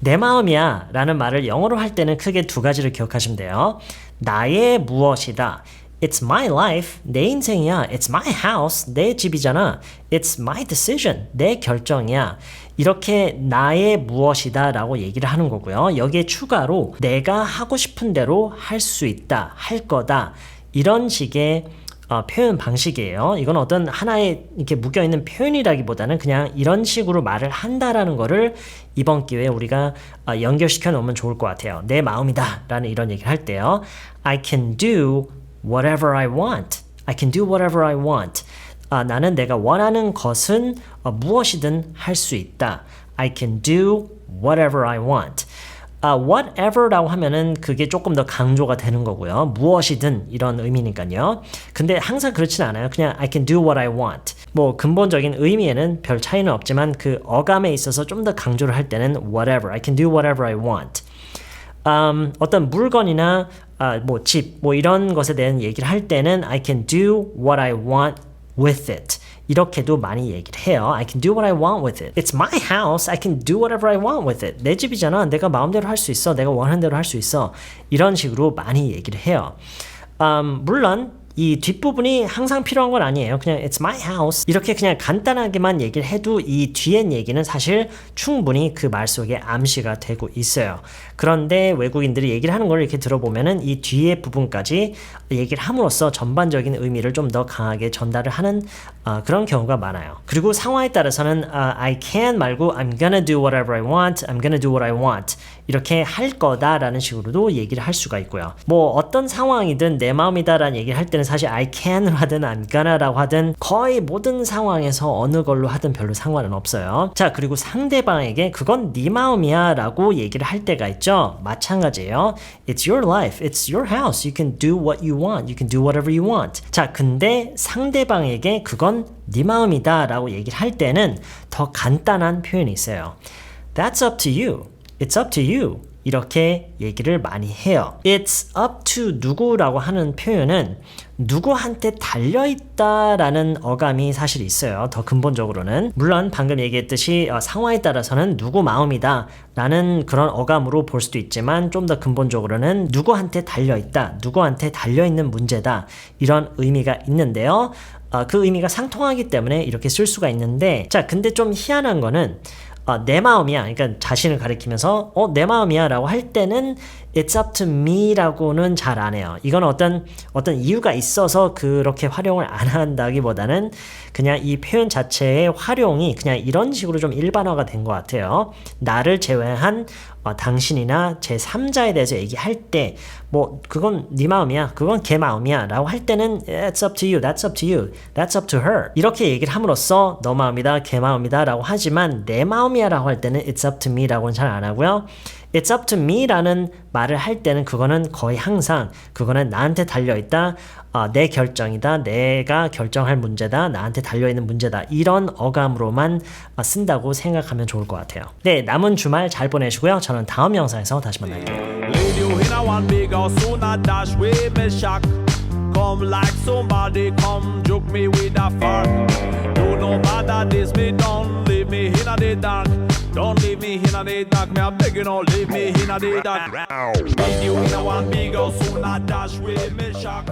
내 마음이야 라는 말을 영어로 할 때는 크게 두 가지를 기억하시면 돼요. 나의 무엇이다. It's my life. 내 인생이야. It's my house. 내 집이잖아. It's my decision. 내 결정이야. 이렇게 나의 무엇이다 라고 얘기를 하는 거고요. 여기에 추가로 내가 하고 싶은 대로 할 수 있다. 할 거다. 이런 식의 어, 표현 방식이에요. 이건 어떤 하나의 이렇게 묶여 있는 표현이라기보다는 그냥 이런 식으로 말을 한다라는 거를 이번 기회에 우리가 어, 연결시켜 놓으면 좋을 것 같아요. 내 마음이다라는 이런 얘기를 할 때요. I can do whatever I want. I can do whatever I want. 아, 나는 내가 원하는 것은 어, 무엇이든 할 수 있다. I can do whatever I want. 아, whatever라고 하면은 그게 조금 더 강조가 되는 거고요. 무엇이든 이런 의미니까요. 근데 항상 그렇진 않아요. 그냥 I can do what I want. 뭐 근본적인 의미에는 별 차이는 없지만 그 어감에 있어서 좀 더 강조를 할 때는 whatever. I can do whatever I want. 음, 어떤 물건이나 아, 뭐 집, 뭐 이런 것에 대한 얘기를 할 때는 I can do what I want with it. 이렇게도 많이 얘기를 해요. I can do what I want with it. It's my house. I can do whatever I want with it. 내 집이잖아. 내가 마음대로 할 수 있어. 내가 원하는 대로 할 수 있어. 이런 식으로 많이 얘기를 해요. 음, 물론 이 뒷부분이 항상 필요한 건 아니에요. 그냥 it's my house 이렇게 그냥 간단하게만 얘기를 해도 이 뒤엔 얘기는 사실 충분히 그 말 속에 암시가 되고 있어요. 그런데 외국인들이 얘기를 하는 걸 이렇게 들어보면은 이 뒤에 부분까지 얘기를 함으로써 전반적인 의미를 좀 더 강하게 전달을 하는 어, 그런 경우가 많아요. 그리고 상황에 따라서는 어, I can 말고 I'm gonna do whatever I want, I'm gonna do what I want 이렇게 할 거다라는 식으로도 얘기를 할 수가 있고요. 뭐 어떤 상황이든 내 마음이다라는 얘기를 할 때는 사실 I can을 하든 I'm gonna'라고 하든 거의 모든 상황에서 어느 걸로 하든 별로 상관은 없어요. 자 그리고 상대방에게 그건 네 마음이야 라고 얘기를 할 때가 있죠. 마찬가지예요. It's your life, it's your house. You can do what you want, you can do whatever you want. 자 근데 상대방에게 그건 네 마음이다 라고 얘기를 할 때는 더 간단한 표현이 있어요. That's up to you. It's up to you. 이렇게 얘기를 많이 해요. It's up to 누구라고 하는 표현은 누구한테 달려있다라는 어감이 사실 있어요. 더 근본적으로는. 물론 방금 얘기했듯이 어, 상황에 따라서는 누구 마음이다 라는 그런 어감으로 볼 수도 있지만 좀 더 근본적으로는 누구한테 달려있다, 누구한테 달려있는 문제다 이런 의미가 있는데요. 어, 그 의미가 상통하기 때문에 이렇게 쓸 수가 있는데 자 근데 좀 희한한 거는 어, 내 마음이야. 그러니까 자신을 가리키면서 어, 내 마음이야 라고 할 때는 it's up to me 라고는 잘 안 해요. 이건 어떤 어떤 이유가 있어서 그렇게 활용을 안 한다기보다는 그냥 이 표현 자체의 활용이 그냥 이런 식으로 좀 일반화가 된 것 같아요. 나를 제외한 어, 당신이나 제 3자에 대해서 얘기할 때 뭐 그건 네 마음이야. 그건 걔 마음이야. 라고 할 때는 it's up to you. That's up to you. That's up to her. 이렇게 얘기를 함으로써 너 마음이다. 걔 마음이다. 라고 하지만 내 마음 이야 라고 할 때는 it's up to me 라고는 잘 안 하고요. It's up to me 라는 말을 할 때는 그거는 거의 항상 그거는 나한테 달려 있다. 어, 내 결정이다. 내가 결정할 문제다. 나한테 달려 있는 문제다. 이런 어감으로만 어, 쓴다고 생각하면 좋을 것 같아요. 네, 남은 주말 잘 보내시고요. 저는 다음 영상에서 다시 만날게요. Me in a the dark. Don't leave me in a the dark, me a beg you don't leave me in a the dark. Leave you in a one big house, soon I dash with me shock.